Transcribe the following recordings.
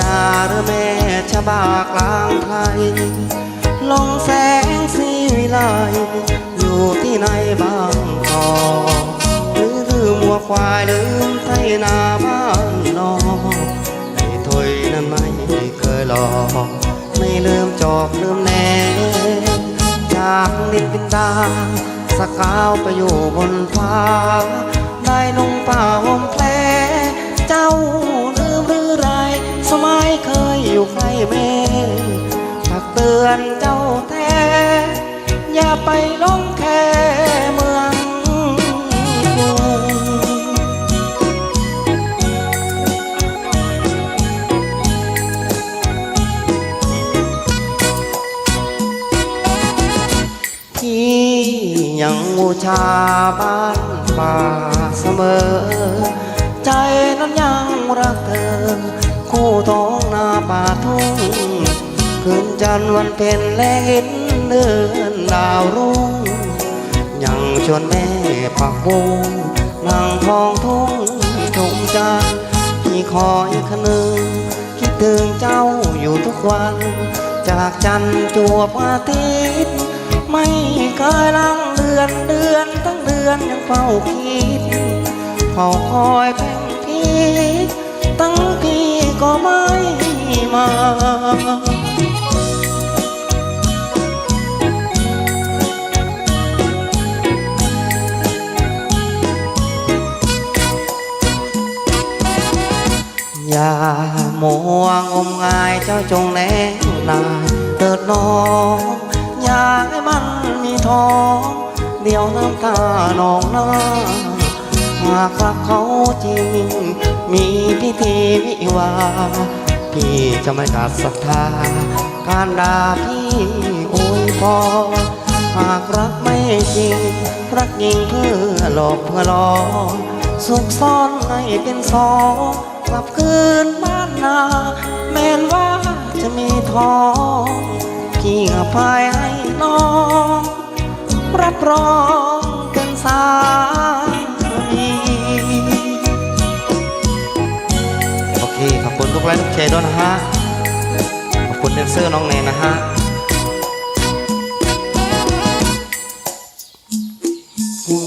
ดาหรือแม่ชะบากลางไทยลงแสงสีวิไลอยู่ที่ไหนบ้างกอหรือลืมวัวควายลืมไทยนาบ้านนอกไอ้ถอยนั้นไม่เคยหลอกไม่ลืมจอกลืมแนจากดินดินดาสกาวไปอยู่บนฟ้า ได้นุ่งผ้าห่มแพรเจ้า ใกล้แม่ฝากเตือนเจ้าแท้ อย่าไปลงแค่เมืองกรุงที่ยังบูชาบ้านป่าเสมอ ใจนั้นยังรักเธอ คู่ท้องนาป่าทุ่งคืนจันทร์วันเพ็ญและเห็นเดือนดาวรุ่งยังชวนแม่ปักบุงนั่งทองทุ่งชมจันทร์พี่คอยคนึงคิดถึงเจ้าอยู่ทุกวัน จากจันทร์จวบอาทิตย์ไม่เคยลังเดือนเดือนทั้งเดือนยังเฝ้าคิดเฝ้าคอยแพ่งพิ อย่ามัวงมงายเจ้าจงแน่นายเติดน้องอย่าให้มันมีท้อง เดี๋ยวน้ำตาหนองหน้าหากรักเขาจริง มีพิธีวิวาห์ พี่จะไม่ขาดศรัทธา การด่าพี่อวยพรหากรักไม่จริง รักยิงเพื่อหลอกเพื่อหลอกสุขซ่อนให้เป็นสองกลับคืนบ้านนา แม้นว่าจะมีทองพี่อภัยให้น้อง รับรอง ขอบคุณทุกไลค์ทุกแชร์ด้วยนะฮะ ขอบคุณแดนเซอร์น้องแนนนะฮะ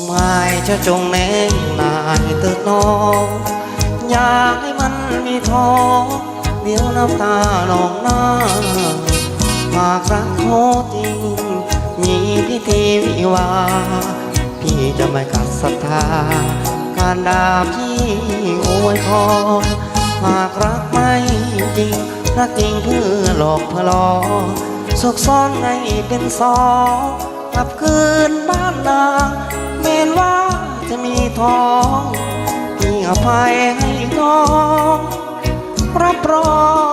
ไม่เจ้าจงแนงนายเติดน้อง อยากให้มันมีทอง เดี๋ยวน้ำตาหนองหน้าหากรักโคจริง มีพิธีวิวา พี่จะไม่ขัดศรัทธา การด่าพี่อวยพร หากรักไม่จริง รักจริงเพื่อหลอกเพื่อหลอกสุกซ่อนให้เป็นสองกลับคืนบ้านนาเมนว่าจะมีทองมีอภัยให้น้องรับรอง